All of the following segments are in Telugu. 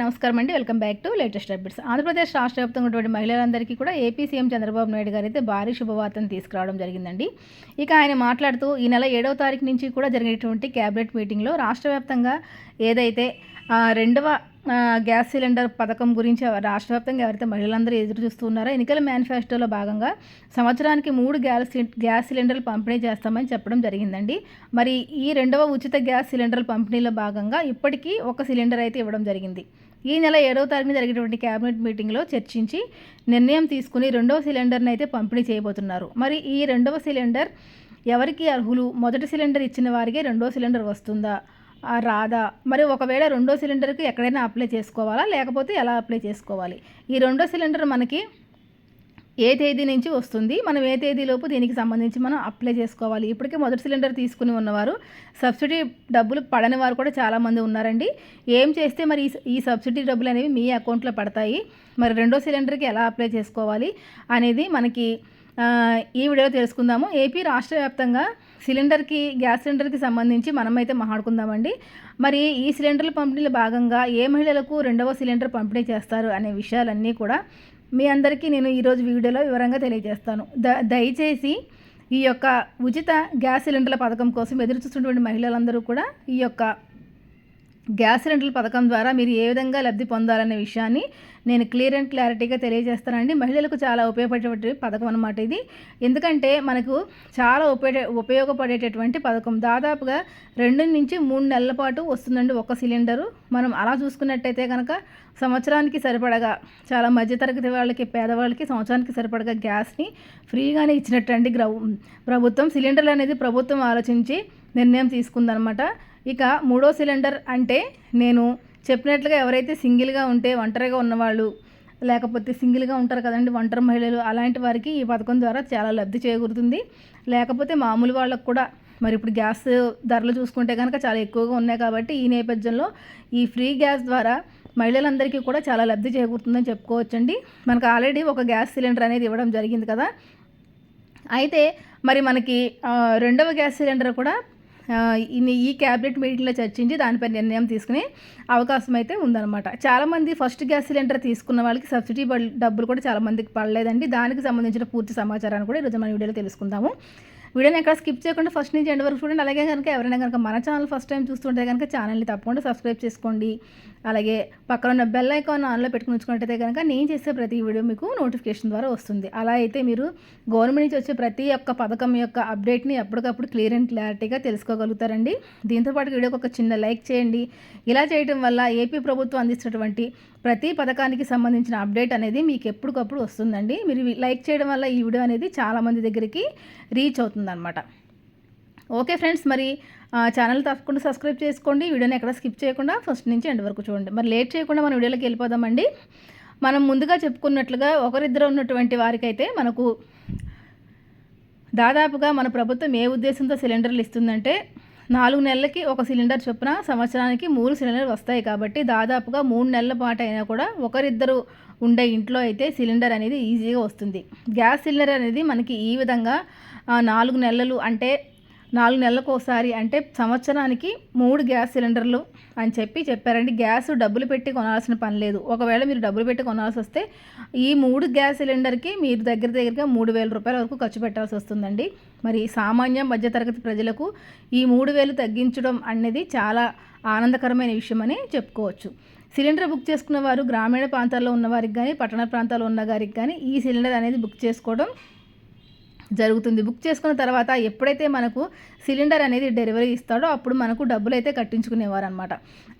నమస్కారం అండి. Welcome back to latest updates. Andhra Pradesh రాష్ట్ర వ్యాప్తంగా ఉన్నటువంటి మహిళలందరికీ కూడా ఏపీ సీఎం చంద్రబాబు నాయుడు గారు అయితే భారీ శుభవార్తను తీసుకురావడం జరిగిందండి. ఇక ఆయన మాట్లాడుతూ ఈ నెల ఏడవ తారీఖు నుంచి కూడా జరిగేటువంటి క్యాబినెట్ మీటింగ్లో రాష్ట్ర వ్యాప్తంగా ఏదైతే రెండవ గ్యాస్ సిలిండర్ పథకం గురించి రాష్ట్ర వ్యాప్తంగా ఎవరైతే మహిళలందరూ ఎదురు చూస్తున్నారో ఎన్నికల మేనిఫెస్టోలో భాగంగా సంవత్సరానికి మూడు గ్యాస్ సి- గ్యాస్ సిలిండర్లు పంపిణీ చేస్తామని చెప్పడం జరిగిందండి. మరి ఈ రెండవ ఉచిత గ్యాస్ సిలిండర్ పంపిణీలో భాగంగా ఇప్పటికీ ఒక సిలిండర్ అయితే ఇవ్వడం జరిగింది. ఈ నెల ఏడవ తారీఖున జరిగినటువంటి కేబినెట్ మీటింగ్లో చర్చించి నిర్ణయం తీసుకుని రెండవ సిలిండర్ని అయితే పంపిణీ చేయబోతున్నారు. మరి ఈ రెండవ సిలిండర్ ఎవరికి అర్హులు? మొదటి సిలిండర్ ఇచ్చిన వారికే రెండో సిలిండర్ వస్తుందా? రాదా? మరి ఒకవేళ రెండో సిలిండర్కి ఎక్కడైనా అప్లై చేసుకోవాలా? లేకపోతే ఎలా అప్లై చేసుకోవాలి? ఈ రెండో సిలిండర్ మనకి ఏ తేదీ నుంచి వస్తుంది మనం ఏ తేదీలోపు దీనికి సంబంధించి మనం అప్లై చేసుకోవాలి. ఇప్పటికే మొదటి సిలిండర్ తీసుకుని ఉన్నవారు సబ్సిడీ డబ్బులు పడని వారు కూడా చాలామంది ఉన్నారండి. ఏం చేస్తే మరి ఈ- సబ్సిడీ డబ్బులు అనేవి మీ అకౌంట్లో పడతాయి మరి రెండో సిలిండర్కి ఎలా అప్లై చేసుకోవాలి అనేది మనకి ఈ వీడియోలో తెలుసుకుందాము. ఏపీ రాష్ట్ర వ్యాప్తంగా సిలిండర్కి గ్యాస్ సిలిండర్కి సంబంధించి మనమైతే మాట్లాడుకుందామండి. మరి ఈ సిలిండర్ల పంపిణీలో భాగంగా ఏ మహిళలకు రెండవ సిలిండర్ పంపిణీ చేస్తారు అనే విషయాలన్నీ కూడా మీ అందరికీ నేను ఈరోజు వీడియోలో వివరంగా తెలియజేస్తాను. ద దయచేసి ఈ యొక్క ఉచిత గ్యాస్ సిలిండర్ల పథకం కోసం ఎదురు చూస్తున్నటువంటి మహిళలందరూ కూడా ఈ యొక్క గ్యాస్ సిలిండర్ల పథకం ద్వారా మీరు ఏ విధంగా లబ్ధి పొందాలనే విషయాన్ని నేను క్లియర్ అండ్ క్లారిటీగా తెలియజేస్తానండి. మహిళలకు చాలా ఉపయోగపడేటువంటి పథకం అనమాట ఇది. ఎందుకంటే మనకు చాలా ఉపయోగ ఉపయోగపడేటటువంటి పథకం. దాదాపుగా రెండు నుంచి మూడు నెలల పాటు వస్తుందండి ఒక సిలిండరు. మనం అలా చూసుకున్నట్టయితే కనుక సంవత్సరానికి సరిపడగా చాలా మధ్యతరగతి వాళ్ళకి పేదవాళ్ళకి సంవత్సరానికి సరిపడగా గ్యాస్ని ఫ్రీగానే ఇచ్చినట్టు అండి ప్రభుత్వం సిలిండర్లు అనేది ప్రభుత్వం ఆలోచించి నిర్ణయం తీసుకుందనమాట. ఇక మూడో సిలిండర్ అంటే నేను చెప్పినట్లుగా ఎవరైతే సింగిల్గా ఉంటే ఒంటరిగా ఉన్నవాళ్ళు లేకపోతే సింగిల్గా ఉంటారు కదండి ఒంటరి మహిళలు అలాంటి వారికి ఈ పథకం ద్వారా చాలా లబ్ధి చేకూరుతుంది. లేకపోతే మామూలు వాళ్ళకు కూడా మరి ఇప్పుడు గ్యాస్ ధరలు చూసుకుంటే కనుక చాలా ఎక్కువగా ఉన్నాయి కాబట్టి ఈ నేపథ్యంలో ఈ ఫ్రీ గ్యాస్ ద్వారా మహిళలందరికీ కూడా చాలా లబ్ధి చేకూరుతుందని చెప్పుకోవచ్చండి. మనకు ఆల్రెడీ ఒక గ్యాస్ సిలిండర్ అనేది ఇవ్వడం జరిగింది కదా. అయితే మరి మనకి రెండవ గ్యాస్ సిలిండర్ కూడా ఈ క్యాబినెట్ మీటింగ్లో చర్చించి దానిపై నిర్ణయం తీసుకునే అవకాశం అయితే ఉందన్నమాట. చాలామంది ఫస్ట్ గ్యాస్ సిలిండర్ తీసుకున్న వాళ్ళకి సబ్సిడీ డబ్బులు కూడా చాలా మందికి పడలేదండి. దానికి సంబంధించిన పూర్తి సమాచారాన్ని కూడా ఈరోజు మన వీడియోలో తెలుసుకుందాము. వీడియోని ఎక్కడ స్కిప్ చేయకుండా ఫస్ట్ నుంచి ఎండ్ వరకు చూడండి. అలాగే కనుక ఎవరైనా కనుక మన ఛానల్ ఫస్ట్ టైం చూస్తుంటే కనుక ఛానల్ని తప్పకుండా సబ్స్క్రైబ్ చేసుకోండి. అలాగే పక్కన ఉన్న బెల్ ఐకాన్ ఆన్లో పెట్టుకుని ఉంచుకున్నట్టయితే కనుక నేను చేసే ప్రతి వీడియో మీకు నోటిఫికేషన్ ద్వారా వస్తుంది. అలా అయితే మీరు గవర్నమెంట్ నుంచి వచ్చే ప్రతి ఒక్క పథకం యొక్క అప్డేట్ని ఎప్పటికప్పుడు క్లియర్ అండ్ క్లారిటీగా తెలుసుకోగలుగుతారండి. దీంతోపాటు వీడియోకి ఒక చిన్న లైక్ చేయండి. ఇలా చేయడం వల్ల ఏపీ ప్రభుత్వం అందిస్తున్నటువంటి ప్రతి పథకానికి సంబంధించిన అప్డేట్ అనేది మీకు ఎప్పటికప్పుడు వస్తుందండి. మీరు లైక్ చేయడం వల్ల ఈ వీడియో అనేది చాలామంది దగ్గరికి రీచ్ అవుతుందన్నమాట. ఓకే ఫ్రెండ్స్ మరి ఛానల్ తప్పకుండా సబ్స్క్రైబ్ చేసుకోండి. వీడియోని ఎక్కడ స్కిప్ చేయకుండా ఫస్ట్ నుంచి ఎండ్ వరకు చూడండి. మరి లేట్ చేయకుండా మన వీడియోలోకి వెళ్ళిపోదామండి. మనం ముందుగా చెప్పుకున్నట్లుగా ఒకరిద్దరు ఉన్నటువంటి వారికైతే మనకు దాదాపుగా మన ప్రభుత్వం ఏ ఉద్దేశంతో సిలిండర్లు ఇస్తుందంటే నాలుగు నెలలకి ఒక సిలిండర్ చొప్పున సంవత్సరానికి మూడు సిలిండర్లు వస్తాయి కాబట్టి దాదాపుగా మూడు నెలల పాటు అయినా కూడా ఒకరిద్దరు ఉండే ఇంట్లో అయితే సిలిండర్ అనేది ఈజీగా వస్తుంది. గ్యాస్ సిలిండర్ అనేది మనకి ఈ విధంగా నాలుగు నెలలు అంటే నాలుగు నెలలకు ఒకసారి అంటే సంవత్సరానికి మూడు గ్యాస్ సిలిండర్లు అని చెప్పి చెప్పారండి. గ్యాస్ డబ్బులు పెట్టి కొనాల్సిన పని లేదు. ఒకవేళ మీరు డబ్బులు పెట్టి కొనాల్సి వస్తే ఈ మూడు గ్యాస్ సిలిండర్కి మీరు దగ్గర దగ్గరగా మూడు వేల రూపాయల వరకు ఖర్చు పెట్టాల్సి వస్తుందండి. మరి సామాన్య మధ్యతరగతి ప్రజలకు ఈ మూడు వేలు తగ్గించడం అనేది చాలా ఆనందకరమైన విషయం అని చెప్పుకోవచ్చు. సిలిండర్ బుక్ చేసుకున్న వారు గ్రామీణ ప్రాంతాల్లో ఉన్నవారికి కానీ పట్టణ ప్రాంతాల్లో ఉన్న గారికి కానీ ఈ సిలిండర్ అనేది బుక్ చేసుకోవడం జరుగుతుంది. బుక్ చేసుకున్న తర్వాత ఎప్పుడైతే మనకు సిలిండర్ అనేది డెలివరీ ఇస్తాడో అప్పుడు మనకు డబ్బులు అయితే కట్టించుకునేవారు అనమాట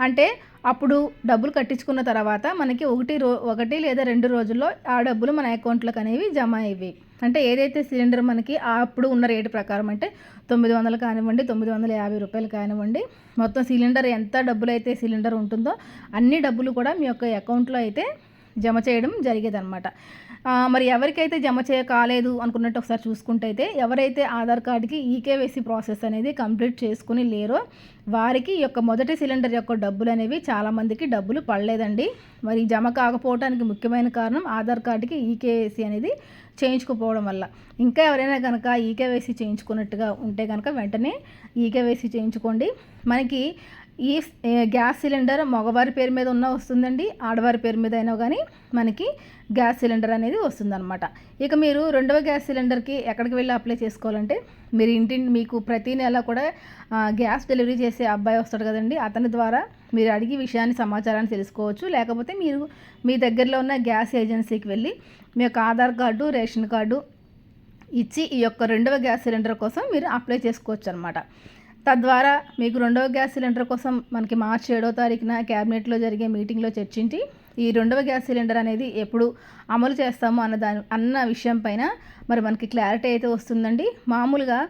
అంటే అప్పుడు డబ్బులు కట్టించుకున్న తర్వాత మనకి ఒకటి రో ఒకటి లేదా రెండు రోజుల్లో ఆ డబ్బులు మన అకౌంట్లకు అనేవి జమ అయ్యేవి. అంటే ఏదైతే సిలిండర్ మనకి ఆ అప్పుడు ఉన్న రేటు ప్రకారం అంటే తొమ్మిది వందలు కానివ్వండి తొమ్మిది వందల యాభై రూపాయలు కానివ్వండి మొత్తం సిలిండర్ ఎంత డబ్బులు అయితే సిలిండర్ ఉంటుందో అన్ని డబ్బులు కూడా మీ యొక్క అకౌంట్లో అయితే జమ చేయడం జరిగేదన్నమాట. మరి ఎవరికైతే జమ చేయ కాలేదు అనుకున్నట్టు ఒకసారి చూసుకుంటే అయితే ఎవరైతే ఆధార్ కార్డుకి ఈకేవైసీ ప్రాసెస్ అనేది కంప్లీట్ చేసుకుని లేరో వారికి యొక్క మొదటి సిలిండర్ యొక్క డబ్బులు అనేవి చాలామందికి డబ్బులు పడలేదండి. మరి జమ కాకపోవడానికి ముఖ్యమైన కారణం ఆధార్ కార్డుకి ఈకేవైసీ అనేది చేయించుకోపోవడం వల్ల. ఇంకా ఎవరైనా కనుక ఈకేవైసీ చేయించుకున్నట్టుగా ఉంటే కనుక వెంటనే ఈకేవైసీ చేయించుకోండి. మనకి ఈ గ్యాస్ సిలిండర్ మగవారి పేరు మీద ఉన్న వస్తుందండి ఆడవారి పేరు మీద అయినా కానీ మనకి గ్యాస్ సిలిండర్ అనేది వస్తుందన్నమాట. ఇక మీరు రెండవ గ్యాస్ సిలిండర్కి ఎక్కడికి వెళ్ళి అప్లై చేసుకోవాలంటే మీరు ఇంటి మీకు ప్రతి నెల కూడా గ్యాస్ డెలివరీ చేసే అబ్బాయి వస్తాడు కదండి అతని ద్వారా మీరు అడిగి విషయాన్ని సమాచారాన్ని తెలుసుకోవచ్చు. లేకపోతే మీరు మీ దగ్గరలో ఉన్న గ్యాస్ ఏజెన్సీకి వెళ్ళి మీ యొక్క ఆధార్ కార్డు రేషన్ కార్డు ఇచ్చి ఈ యొక్క రెండవ గ్యాస్ సిలిండర్ కోసం మీరు అప్లై చేసుకోవచ్చు అనమాట తద్వారా మీకు రెండవ గ్యాస్ సిలిండర్ కోసం మనకి మార్చి ఏడో తారీఖున క్యాబినెట్లో జరిగే మీటింగ్లో చర్చించి ఈ రెండవ గ్యాస్ సిలిండర్ అనేది ఎప్పుడు అమలు చేస్తాము అన్న దాని అన్న విషయం పైన మరి మనకి క్లారిటీ అయితే వస్తుందండి. మామూలుగా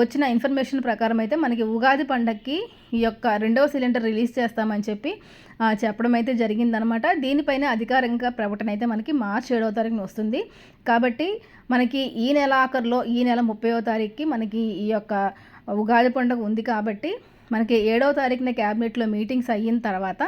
వచ్చిన ఇన్ఫర్మేషన్ ప్రకారం అయితే మనకి ఉగాది పండగకి ఈ యొక్క రెండవ సిలిండర్ రిలీజ్ చేస్తామని చెప్పి చెప్పడం అయితే జరిగిందనమాట. దీనిపైన అధికారికంగా ప్రకటన అయితే మనకి మార్చి ఏడవ తారీఖున వస్తుంది. కాబట్టి మనకి ఈ నెల ఆఖరిలో ఈ నెల ముప్పైవ తారీఖుకి మనకి ఈ యొక్క ఉగాది పండుగ ఉంది కాబట్టి మనకి ఏడవ తారీఖున క్యాబినెట్లో మీటింగ్స్ అయిన తర్వాత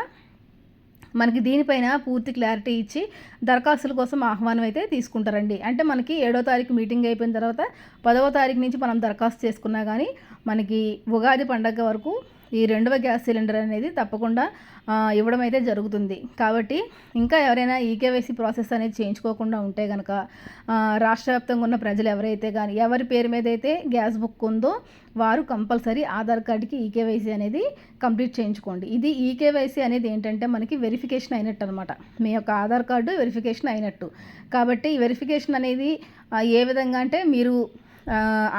మనకి దీనిపైన పూర్తి క్లారిటీ ఇచ్చి దరఖాస్తుల కోసం ఆహ్వానం అయితే తీసుకుంటారండి. అంటే మనకి ఏడో తారీఖు మీటింగ్ అయిపోయిన తర్వాత పదవ తారీఖు నుంచి మనం దరఖాస్తు చేసుకున్నా కానీ మనకి ఉగాది పండగ వరకు ఈ రెండవ గ్యాస్ సిలిండర్ అనేది తప్పకుండా ఇవ్వడం అయితే జరుగుతుంది. కాబట్టి ఇంకా ఎవరైనా ఈకేవైసీ ప్రాసెస్ అనేది చేయించుకోకుండా ఉంటే కనుక రాష్ట్ర వ్యాప్తంగా ఉన్న ప్రజలు ఎవరైతే కానీ ఎవరి పేరు మీద అయితే గ్యాస్ బుక్ ఉందో వారు కంపల్సరీ ఆధార్ కార్డుకి ఈకేవైసీ అనేది కంప్లీట్ చేయించుకోండి. ఇది ఈకేవైసీ అనేది ఏంటంటే మనకి వెరిఫికేషన్ అయినట్టు అనమాట మీ యొక్క ఆధార్ కార్డు వెరిఫికేషన్ అయినట్టు. కాబట్టి ఈ వెరిఫికేషన్ అనేది ఏ విధంగా అంటే మీరు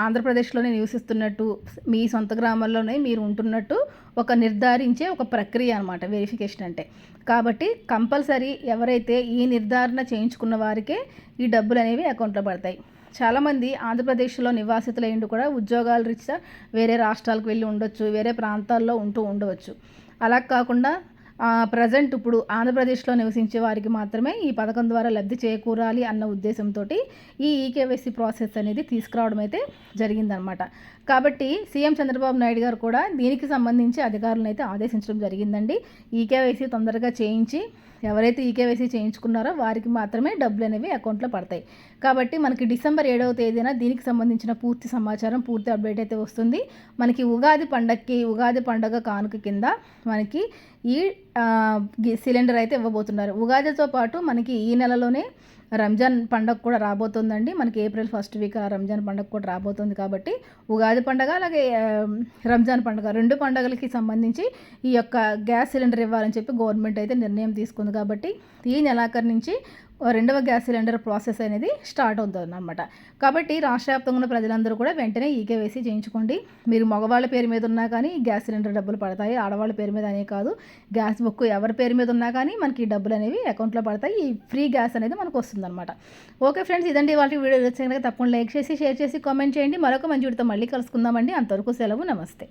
ఆంధ్రప్రదేశ్లోనే నివసిస్తున్నట్టు మీ సొంత గ్రామాల్లోనే మీరు ఉంటున్నట్టు ఒక నిర్ధారించే ఒక ప్రక్రియ అనమాట వెరిఫికేషన్ అంటే. కాబట్టి కంపల్సరీ ఎవరైతే ఈ నిర్ధారణ చేయించుకున్న వారికే ఈ డబ్బులు అనేవి అకౌంట్లో పడతాయి. చాలామంది ఆంధ్రప్రదేశ్లో నివాసితులైండు కూడా ఉద్యోగాల రీత్యా వేరే రాష్ట్రాలకు వెళ్ళి ఉండొచ్చు వేరే ప్రాంతాల్లో ఉంటూ ఉండవచ్చు. అలా కాకుండా ప్రజెంట్ ఇప్పుడు ఆంధ్రప్రదేశ్లో నివసించే వారికి మాత్రమే ఈ పథకం ద్వారా లబ్ధి చేకూరాలి అన్న ఉద్దేశంతో ఈ ఈకేవైసీ ప్రాసెస్ అనేది తీసుకురావడం అయితే జరిగిందనమాట. కాబట్టి సీఎం చంద్రబాబు నాయుడు గారు కూడా దీనికి సంబంధించి అధికారులను అయితే ఆదేశించడం జరిగిందండి. ఈకేవైసీ తొందరగా చేయించి ఎవరైతే ఈకేవైసీ చేయించుకున్నారో వారికి మాత్రమే డబ్బులు అనేవి అకౌంట్లో పడతాయి. కాబట్టి మనకి డిసెంబర్ ఏడవ తేదీన దీనికి సంబంధించిన పూర్తి సమాచారం పూర్తి అప్డేట్ అయితే వస్తుంది. మనకి ఉగాది పండగకి ఉగాది పండగ కానుక కింద మనకి ఈ సిలిండర్ అయితే ఇవ్వబోతున్నారు. ఉగాదితో పాటు మనకి ఈ నెలలోనే రంజాన్ పండగ కూడా రాబోతుందండి. మనకి ఏప్రిల్ ఫస్ట్ వీక్ ఆ రంజాన్ పండగ కూడా రాబోతుంది కాబట్టి ఉగాది పండగ అలాగే రంజాన్ పండగ రెండు పండగలకి సంబంధించి ఈ యొక్క గ్యాస్ సిలిండర్ ఇవ్వాలని చెప్పి గవర్నమెంట్ అయితే నిర్ణయం తీసుకుంది కాబట్టి ఈ నెలాఖరు నుంచి రెండవ గ్యాస్ సిలిండర్ ప్రాసెస్ అనేది స్టార్ట్ అవుతుంది అనమాట కాబట్టి రాష్ట్ర వ్యాప్తంగా ఉన్న ప్రజలందరూ కూడా వెంటనే ఈకేవైసీ చేయించుకోండి. మీరు మగవాళ్ళ పేరు మీద ఉన్నా కానీ గ్యాస్ సిలిండర్ డబ్బులు పడతాయి. ఆడవాళ్ళ పేరు మీద అనే కాదు. గ్యాస్ బుక్ ఎవరి పేరు మీద ఉన్నా కానీ మనకి ఈ డబ్బులు అనేవి అకౌంట్లో పడతాయి. ఈ ఫ్రీ గ్యాస్ అనేది మనకు వస్తుందన్నమాట. ఓకే ఫ్రెండ్స్ ఇదండి వాళ్ళకి వీడియో. వచ్చిన తప్పకుండా లైక్ చేసి షేర్ చేసి కామెంట్ చేయండి. మరొక మంచి వీడితో మళ్ళీ కలుసుకుందామండి. అంతవరకు సెలవు. నమస్తే.